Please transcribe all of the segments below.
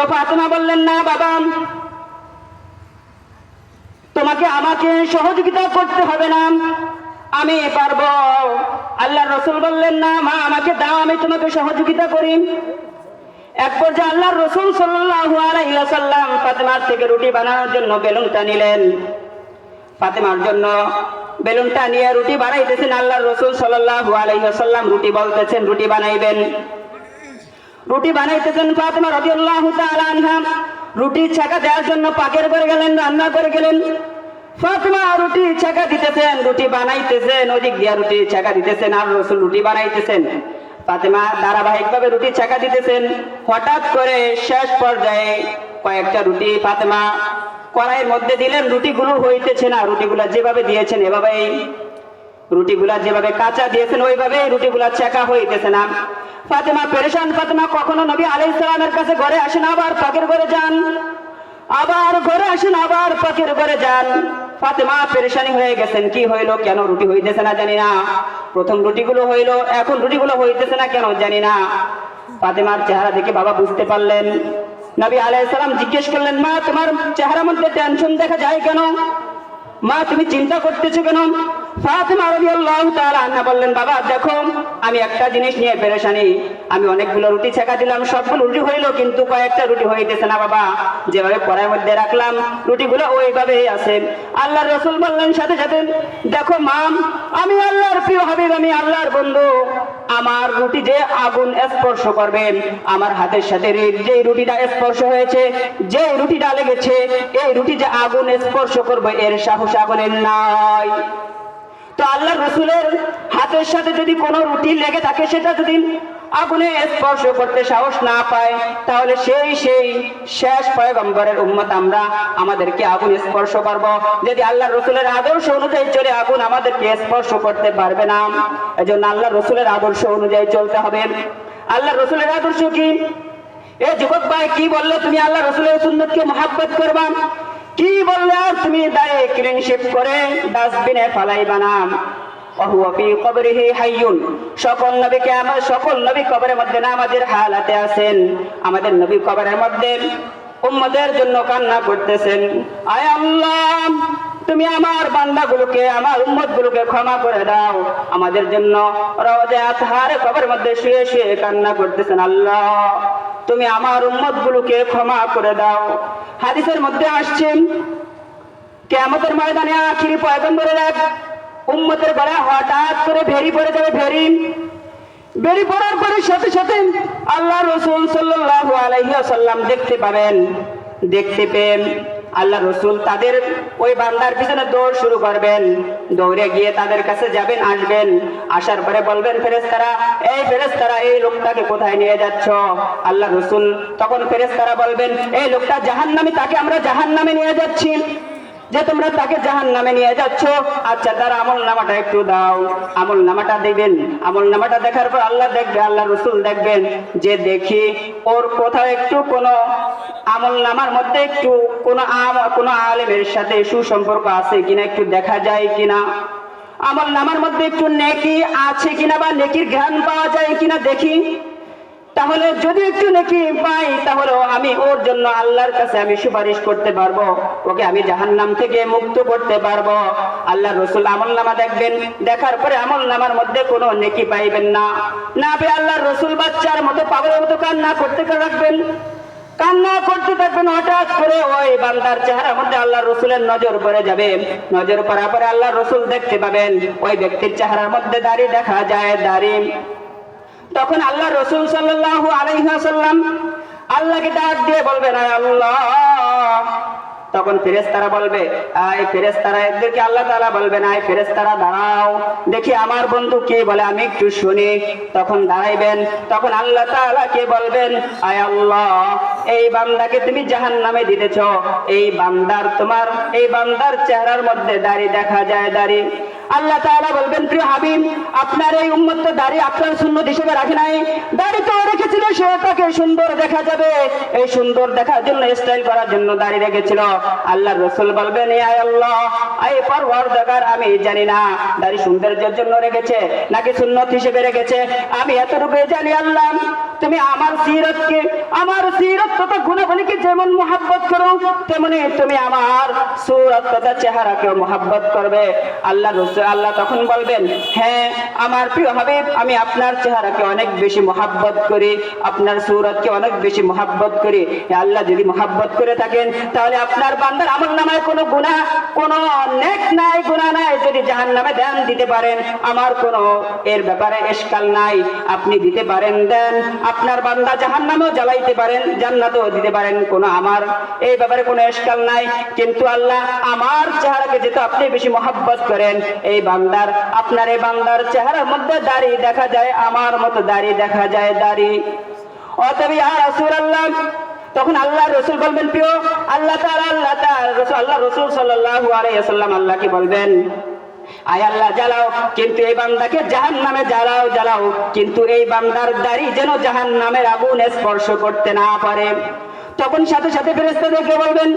তো ফাতেমা বললেন, না বাবা, তোমাকে আমাকে সহযোগিতা করতে হবে না। আমি পারব। আল্লাহ রসুল বললেন, না মা, আমাকে দাও, আমি তোমাকে সহযোগিতা করি। এক পর্যায়ে আল্লাহ রসুল সাল্লাল্লাহু আলাইহি ওয়াসাল্লাম ফাতেমার থেকে রুটি বানানোর জন্য বেলুনটা নিলেন। ফাতেমার জন্য বেলুনটা নিয়ে রুটি বানাইতেছেন আল্লাহ রসুল সাল্লাল্লাহু আলাইহি ওয়াসাল্লাম। রুটি বলতেছেন, রুটি বানাইবেন। রুটি বানাইতেছেন ফাতেমা তাআলা আনহা রুটি ছাকা দেওয়ার জন্য পাকের করে গেলেন, রান্না করে গেলেন। ফাতেমা রুটি ছাকা দিতেছেন, রুটি বানাইতেছেন, ওদিক দিয়া রুটি ছাকা দিতেছেন, আর রসুল রুটি বানাইতেছেন। ফাতেমা ধারাবাহিকভাবে রুটি ছাকা দিতেছেন। হঠাৎ করে শেষ পর্যায়ে কয়েকটা রুটি ফাতেমা কড়াইয়ের মধ্যে দিলেন। রুটিগুলো হইতেছে না, রুটিগুলো যেভাবে দিয়েছেন এভাবেই রুটিগুলা যেভাবে কাঁচা দিয়েছেন, ওইভাবে রুটিগুলা চেকা হইতেছে না। ফাতেমা পেরেশান, ফাতেমা কখনো নবী আলাইহিস সালামের কাছে ঘরে আসেন আবার পাকের ঘরে যান। আবার ঘরে আসেন আবার পাকের ঘরে যান। ফাতেমা পেরেশানি হয়ে গেছেন, কি হইল, কেন রুটি হইতেছে না জানি না। প্রথম রুটিগুলো হইল, এখন রুটিগুলো হইতেছে না কেন জানি না। ফাতেমার চেহারা দেখে বাবা বুঝতে পারলেন। নবী আলাইহিস সালাম জিজ্ঞেস করলেন, মা, তোমার চেহারার মধ্যে টেনশন দেখা যায় কেন? মা, তুমি চিন্তা করতেছো কেন? বললেন, বাবা, দেখো, আমি একটা জিনিস নিয়ে পেরেশানি। আমি অনেকগুলো রুটি ছেঁকা দিলাম, সবগুলো রুটি হইল, কিন্তু কয়েকটা রুটি হইতেছে না, বাবা। যেভাবে কড়াইয়ের মধ্যে রাখলাম, রুটিগুলো ওইভাবেই আছে। আল্লাহর রসুল বললেন সাথে সাথে, দেখো মা আমি আল্লাহর প্রিয় হাবিব, আমি আল্লাহর বন্ধু। আমার রুটি যে আগুন স্পর্শ করবে, আমার হাতের সাথে যে রুটিটা স্পর্শ হয়েছে যে রুটিটা লেগেছে, এই রুটি যে আগুন স্পর্শ করবে, এর সাহস আগুনের নাই। তো আল্লাহ রসুলের হাতের সাথে যদি কোনো রুটি লেগে থাকে, সেটা যদি আগুনে স্পর্শ করতে সাহস না পায়, তাহলে সেই সেই শেষ পয়গম্বরের উম্মত আমরা আমাদেরকে আগুন স্পর্শ করব। যদি আল্লাহ রসুলের আদর্শ অনুযায়ী চলে আগুন আমাদেরকে স্পর্শ করতে পারবে না, এজন্য আল্লাহ রসুলের আদর্শ অনুযায়ী চলতে হবে। আল্লাহ রসুলের আদর্শ কি? এ যুবক ভাই, কি বললে? তুমি আল্লাহ রসুলের সুন্নতকে মহাব্বত করবা? কি বললে তুমি দায়ে ক্লিনশিপ করে? ডাস্টবিনে ফালাই বানাম ওহুয়া ফি কবরিহি হাইয়ুন। সকল নবীকে আমার সকল নবী কবরের মধ্যে আমাদের নবী কবরের মধ্যে উম্মতের জন্য কান্না করতেছেন। আল্লাহ, তুমি আমার আমার উম্মত গুলোকে ক্ষমা করে দাও। আমাদের জন্য রওজে আতহারে কবরের মধ্যে শুয়ে শুয়ে কান্না করতেছেন আল্লাহ। তুমি আমার উম্মত গুলোকে ক্ষমা করে দাও। হাদিসের মধ্যে আসছেন কেমতের ময়দানে আখিরি পয়গম্বরের এক উম্মতের গলা হঠাৎ করে ভেরি পড়ে যাবে, ভেরি। বেরি পড়ার পরে সাথে সাথে আল্লাহ রসুল সাল্লাহ আলহিয়া সাল্লাম দেখতে পাবেন, দেখতে পেন। আল্লাহ রসুল তাদের ওই বান্দার পিছনে দৌড় শুরু করবেন। দৌড়ে গিয়ে তাদের কাছে যাবেন, আসবেন। আসার পরে বলবেন ফেরেস্তারা এই ফেরেস্তারা এই লোকটাকে কোথায় নিয়ে যাচ্ছ? আল্লাহ রসুল তখন ফেরেস্তারা বলবেন, এই লোকটা জাহান নামে তাকে আমরা জাহান নামে নিয়ে যাচ্ছি। যে তোমরা তাকে জাহান নামে নিয়ে যাচ্ছ আচ্ছা তার আমল নামাটা একটু দাও। আমল নামাটা দেবেন। আমল নামাটা দেখার পর আল্লাহ দেখবে, আল্লাহ রসুল দেখবেন যে দেখি ওর কোথাও একটু কোনো আমল নামার মধ্যে একটু কোনো কোনো আলেমের সাথে সুসম্পর্ক আছে কিনা একটু দেখা যায় কিনা? আমল নামার মধ্যে একটু নেকি আছে কিনা বা নেকির জ্ঞান পাওয়া যায় কিনা দেখি? তাহলে যদি একটু নাকি পাই, তাহলে আমি ওর জন্য আল্লাহর কাছে আমি সুপারিশ করতে পারব। ওকে আমি জাহান্নাম থেকে মুক্ত করতে পারব। আল্লাহ রসুল আমল নামা দেখবেন। দেখার পরে আমল নামার মধ্যে কোনো নেকি পাইবেন না। না পেয়ে আল্লাহ রসুল বাচ্চার মতো পাগলের মতো কান্না করতে রাখবেন কান্না করতে থাকবেন, হঠাৎ করে ওই বান্দার চেহারার মধ্যে আল্লাহ রসুলের নজর পড়ে যাবে। নজর পড়ার পরে আল্লাহ রসুল দেখতে পাবেন। ওই ব্যক্তির চেহারার মধ্যে দাড়ি দেখা যায়, দাড়ি তখন আল্লাহ রসুল সাল্লাহ আলাইহি ওয়াসাল্লাম আল্লাহকে ডাক দিয়ে বলবেন আল্লাহ। তখন ফেরেশতারা বলবে, আয় ফেরেশতারা এদেরকে আল্লাহ তাআলা বলবেন, আয় ফেরেশতারা, দাঁড়াও। দেখি আমার বন্ধু কে বলে, আমি একটু শুনি। তখন দাঁড়াইবেন, তখন আল্লাহ তালা কে বলবেন, আয় আল্লাহ। এই বান্দাকে তুমি জাহান্নামে দিতেছ। এই বান্দার তোমার, এই বান্দার চেহারার মধ্যে দাড়ি দেখা যায় দাড়ি। আল্লাহ তাআলা বলবেন, প্রিয় হাবিব, আপনার এই উম্মত তো দাড়ি আপনার সুন্নত হিসেবে রাখে নাই। দাড়ি তো রেখেছিল, সে তাকে সুন্দর দেখা যাবে। এই সুন্দর দেখার জন্য স্টাইল করার জন্য দাড়ি রেখেছিল। আল্লাহ রসুল বলবেন আয় আল্লাহ এই পরবর দেখার আমি জানি না দাড়ি সৌন্দর্যের জন্য রেখেছে নাকি সুন্নত হিসেবে রেখেছে। আমি এতটুকু জানি, আল্লাহ। তুমি আমার সিরতকে, আমার সিরত তথা গুণাবলীকে যেমন মোহাব্বত করো, তেমনি তুমি আমার সুরত তথা চেহারাকেও মোহাব্বত করবে। আল্লাহ রসুল, আল্লাহ তখন বলবেন হ্যাঁ আমার প্রিয় হাবিব, আমি আপনার চেহারাকে অনেক বেশি মোহাব্বত করি, আপনার সুরতকে অনেক বেশি মোহাব্বত করি। আল্লাহ, যদি মোহাব্বত করে থাকেন, তাহলে আপনার বান্দার আমল নামায় কোনো গুণা কোনো নেক নাই গুণা নাই। যদি জাহান নামে দেন দিতে পারেন, আমার কোনো এর ব্যাপারে এসকাল নাই। আপনি দিতে পারেন, দেন। আপনার বান্দা জাহান নামেও জ্বালাইতে পারেন, জান্নাতেও দিতে পারেন, কোনো আমার এই ব্যাপারে কোনো এসকাল নাই। কিন্তু আল্লাহ আমার চেহারাকে যেহেতু আপনি বেশি মহাব্বত করেন, এই বান্দার, আপনার এই বান্দার চেহারার মধ্যে দাড়ি দেখা যায়, আমার মতো দাড়ি দেখা যায়, দাড়ি। অতএব ইয়া রাসূলুল্লাহ, তখন আল্লাহ রসুল বলবেন, প্রিয়, আল্লাহ তাআলা, আল্লাহ রসুল আল্লাহ রসুল সাল্লাল্লাহু আলাইহি ওয়াসাল্লাম আল্লাহকে বলবেন আয় আল্লাহ, জ্বালাও। কিন্তু এই বান্দাকে জাহান নামে জ্বালাও জ্বালাও। কিন্তু এই বান্দার দাড়ি যেন জাহান নামের আগুন স্পর্শ করতে না পারে। তখন সাথে সাথে ফেরেস্তাদেরকে বলবেন,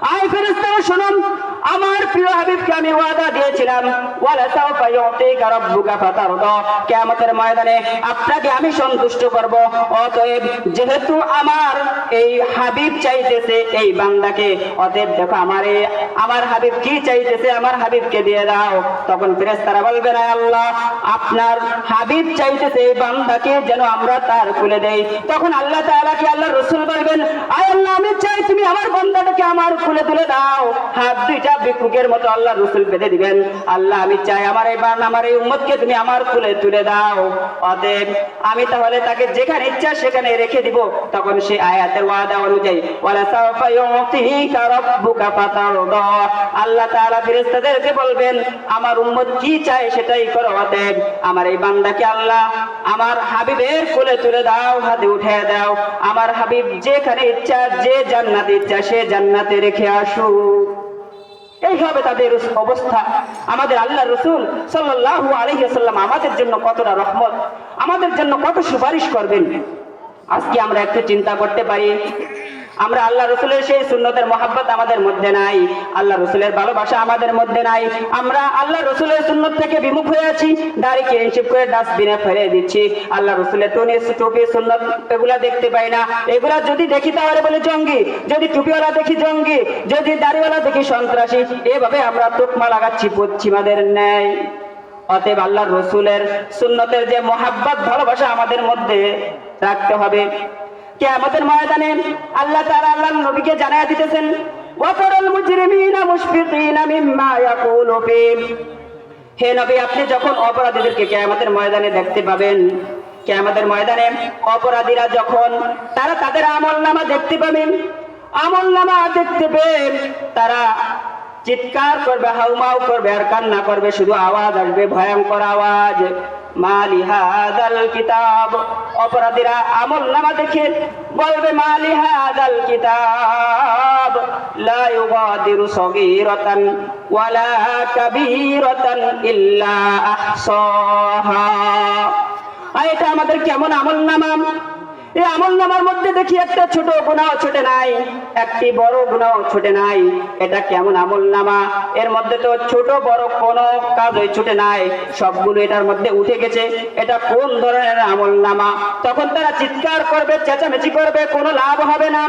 আয় ফেরেস্তারা শুনুন। আমার প্রিয় হাবিবকে আমি ওয়াদা দিয়েছিলাম, ওয়ালা সাওফা ইউতিকা রাব্বুকা ফাতারদা। কিয়ামতের ময়দানে আপনাকে আমি সন্তুষ্ট করব। অতএব যেহেতু আমার এই হাবিব চাইতেছে এই বান্দাকে, অতএব দেখো আমার আমার হাবিব কি চাইতেছে আমার হাবিবকে দিয়ে দাও। তখন ফেরেশতারা বলবে না আল্লাহ, আপনার হাবিব চাইতেছে এই বান্দাকে যেন আমরা তার খুলে দেই। তখন আল্লাহ তাআলা কি আল্লাহ রাসূল বলবেন, আয় আল্লাহ, আমি চাই তুমি আমার বান্দাটাকে আমার খুলে তুলে দাও। হাত দুইটা ভিক্ষুকের মতো আল্লাহ রসুল বেঁধে দিবেন। আল্লাহ, আমি চাই আমার এই বান, আমার এই উম্মতকে তুমি আমার খুলে তুলে দাও। অতএব আমি তাহলে তাকে যেখানে ইচ্ছা সেখানে রেখে দিব। তখন সেই আয়াতের ওয়াদা অনুযায়ী, ওয়ালা ইউতিকা রাব্বুকা আল্লাহ তাআলা ফেরেশতাদেরকে বলবেন, আমার উম্মত কি চায় সেটাই করো। অতএব আমার এই বান্দাকে আল্লাহ, আমার হাবিবের কোলে তুলে দাও, হাতে উঠে দাও। আমার হাবিব যেখানে ইচ্ছা, যে জান্নাতে ইচ্ছা, সে জান্নাতে রেখে আসুক। এই হবে তাদের অবস্থা। আমাদের আল্লাহ রসুল সাল্লাহ আলাইহি সাল্লাম আমাদের জন্য কতটা রহমত, আমাদের জন্য কত সুপারিশ করবেন। আজকে আমরা একটু চিন্তা করতে পারি আমরা আল্লাহ রসুলের সেই সুন্নতের মহাব্বত আমাদের মধ্যে নাই, আল্লাহ রসুলের ভালোবাসা আমাদের মধ্যে নাই। আমরা আল্লাহ রসুলের সুন্নত থেকে বিমুখ হয়ে আছি, দাড়িকে হিসেব করে ডাস্টবিনে ফেলে দিচ্ছি। আল্লাহ রসুলের টুনি টুপি, সুন্নত এগুলা দেখতে পাই না। এগুলা যদি দেখি তাহলে বলে জঙ্গি, যদি টুপিওয়ালা দেখি জঙ্গি, যদি দাড়িওয়ালা দেখি সন্ত্রাসী, এভাবে আমরা তোকমা লাগাচ্ছি পশ্চিমাদের ন্যায়। অতএব আল্লাহ রসুলের সুন্নতের যে মোহাব্বত, ভালোবাসা আমাদের মধ্যে রাখতে হবে। কে ময়দানে আল্লাহ তাআলা আল্লাহ নবীকে জানায় দিতেছেন, ওয়াতারাল হে নবী, আপনি যখন অপরাধীদেরকে কিয়ামতের ময়দানে দেখতে পাবেন, কিয়ামতের ময়দানে অপরাধীরা যখন তারা তাদের আমল নামা দেখতে পাবেন আমল নামা দেখতে পেয়ে তারা চিৎকার করবে, হাউমাউ করবে, আর কান্না করবে, শুধু আওয়াজ আসবে, ভয়ঙ্কর আওয়াজ। মালি হাদাল কিতাব। অপরাধীরা আমল নামা দেখে বলবে, মালি হাদাল কিতাব, লা ইউগাদিরু সগীরাতান ওয়ালা কাবীরাতান ইল্লা আহসাহা। এটা আমাদের কেমন আমল নামা? এই আমল নামার মধ্যে দেখি একটা ছোট গুণাও ছোটে নাই, একটি বড় গুণাও ছোটে নাই। এটা কেমন আমল নামা? এর মধ্যে তো ছোট বড় কোনো কাজই ছুটে নাই। সবগুলো এটার মধ্যে উঠে গেছে। এটা কোন ধরনের আমল নামা? তখন তারা চিৎকার করবে, চেঁচামেচি করবে, কোনো লাভ হবে না।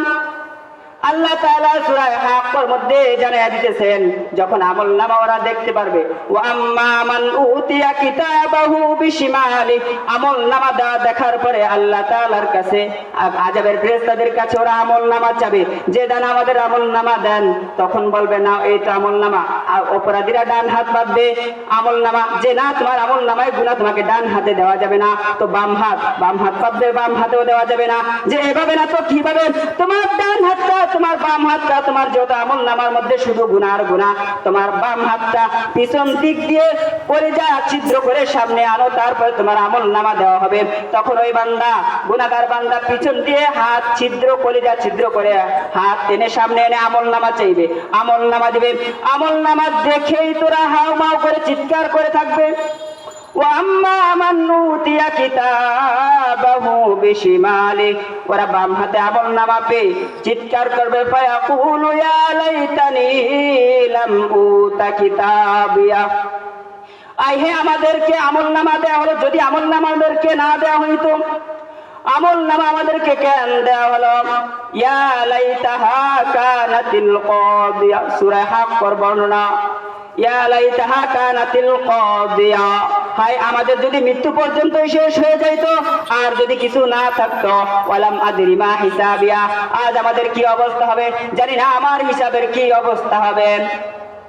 আল্লাহ তাআলা সূরা হাক্কর মধ্যে জানায়া দিতেছেন, যখন আমল নামা ওরা দেখতে পারবে ও আম্মা মান উতিয়া কিতাবাহু বিশিমালি আমল নামা দেখার পরে আল্লাহ তাআলার কাছে আ- আযাবের ফেরেশতাদের কাছে ওরা আমল নামা চাবে। যে দান আমাদের আমল নামা দেন, তখন বলবে না এই তো আমল নামা আর অপরাধীরা ডান হাত বাঁধবে আমল নামা যে না, তোমার আমল নামায় গুনাহ তোমাকে ডান হাতে দেওয়া যাবে না। তো বাম হাত বাম হাত পাবে বাম হাতেও দেওয়া যাবে না। যে এভাবে না, তো কীভাবে তোমার ডান হাতটা তোমার বাম হাতটা তোমার যত আমল নামার মধ্যে শুধু গুনার গুণা তোমার বাম হাতটা পিছন দিক দিয়ে পরে যা ছিদ্র করে সামনে আনো, তারপরে তোমার আমল নামা দেওয়া হবে। তখন ওই বান্দা গুনাগার বান্দা পিছন দিয়ে হাত ছিদ্র করে যা ছিদ্র করে হাত টেনে সামনে এনে আমল নামা চাইবে। আমল নামা দিবে। আমল নামা দেখেই তোরা হাও মাও করে চিৎকার করে থাকবে। ওরা নামা চিৎকার করবে, ফায়াকুলু আই হে আমাদেরকে আমল নামা দেওয়া হলো, যদি আমল নামা আমাদেরকে না দেওয়া হইতো, আমল নামা আমাদেরকে কেন দেওয়া হলো? ইয়া লাইতাহা কানাতিল কাদিয়া। সূরা হাক্কর বর্ণনা, ইয়া কানাতিল কাদিয়া। হায় আমাদের যদি মৃত্যু পর্যন্ত শেষ হয়ে যাইতো, আর যদি কিছু না থাকতো, ওয়ালাম আদরি মা হিসাবিয়া। আজ আমাদের কি অবস্থা হবে? জানি না, আমার হিসাবের কি অবস্থা হবে?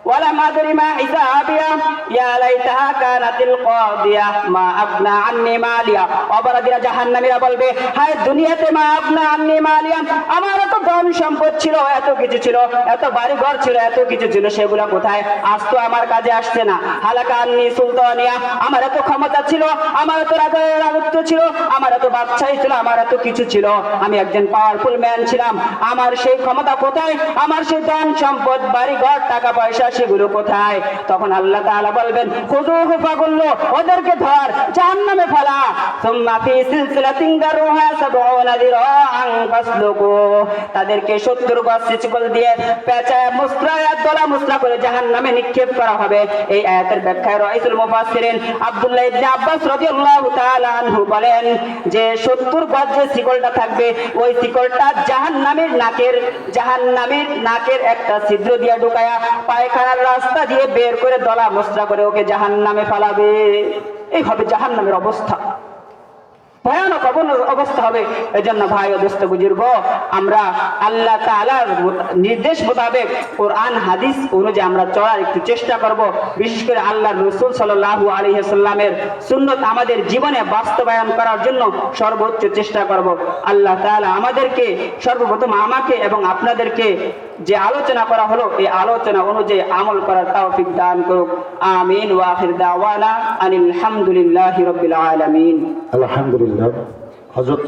ولم أدر ما حسابيا يا ليتها كانت القاضية ما أغنى عني ماليا অপরাধীরা জাহান্নামীরা বলবে হায় দুনিয়াতে মা আপনা আন্নি মালিয়া আমার এত ধন সম্পদ ছিল এত কিছু ছিল এত বাড়ি ঘর ছিল এত কিছু ছিল সেগুলো কোথায় আজ তো আমার কাজে আসছে না হালাকা আন্নি সুলতানিয়া আমার এত ক্ষমতা ছিল আমার এত রাজা- রাজত্ব ছিল আমার এত বাচ্চাই ছিল আমার এত কিছু ছিল আমি একজন পাওয়ারফুল ম্যান ছিলাম আমার সেই ক্ষমতা কোথায় আমার সেই ধন সম্পদ বাড়ি ঘর টাকা পয়সা সেগুলো কোথায়? তখন আল্লাহ তাআলা বলবেন খুদু হুফা করল ওদেরকে ধর, জাহান্নামে ফেলা। ফি তাদেরকে 70 গজ শিকল দিয়ে করে নিক্ষেপ করা হবে। এই আয়াতের ব্যাখ্যায় আব্দুল্লাহ ইবনে আব্বাস রাদিয়াল্লাহু তাআলা আনহু বলেন যে 70 গজ যে শিকলটা থাকবে, ওই শিকলটা জাহান্নামের নাকের জাহান্নামের নাকের একটা ছিদ্র দিয়ে ঢুকায়া পায়খানার রাস্তা দিয়ে বের করে দলা মুসরা করে ওকে জাহান্নামে ফালাবে। এই হবে জাহান্নামের অবস্থা। ভয়ানক অবস্থা হবে। এই জন্য ভাই ও দোস্ত বুজুর্গ, আমরা আল্লাহ তাআলার মোত- নির্দেশ মোতাবেক কোরআন, হাদিস অনুযায়ী আমরা চলার একটু চেষ্টা করব। বিশেষ করে আল্লাহ রসুল সাল্লাল্লাহু আলাইহি সাল্লামের সুন্নত আমাদের জীবনে বাস্তবায়ন করার জন্য সর্বোচ্চ চেষ্টা করব। আল্লাহ তাআলা আমাদেরকে সর্বপ্রথম আমাকে এবং আপনাদেরকে যে আলোচনা করা হলো, এই আলোচনা অনুযায়ী আমল করার তৌফিক দান করুক। আমিন ওয়া আখির দাওয়ানা আনিল হামদুলিল্লাহি রাব্বিল আলামিন। আলহামদুলিল্লাহ। হজরত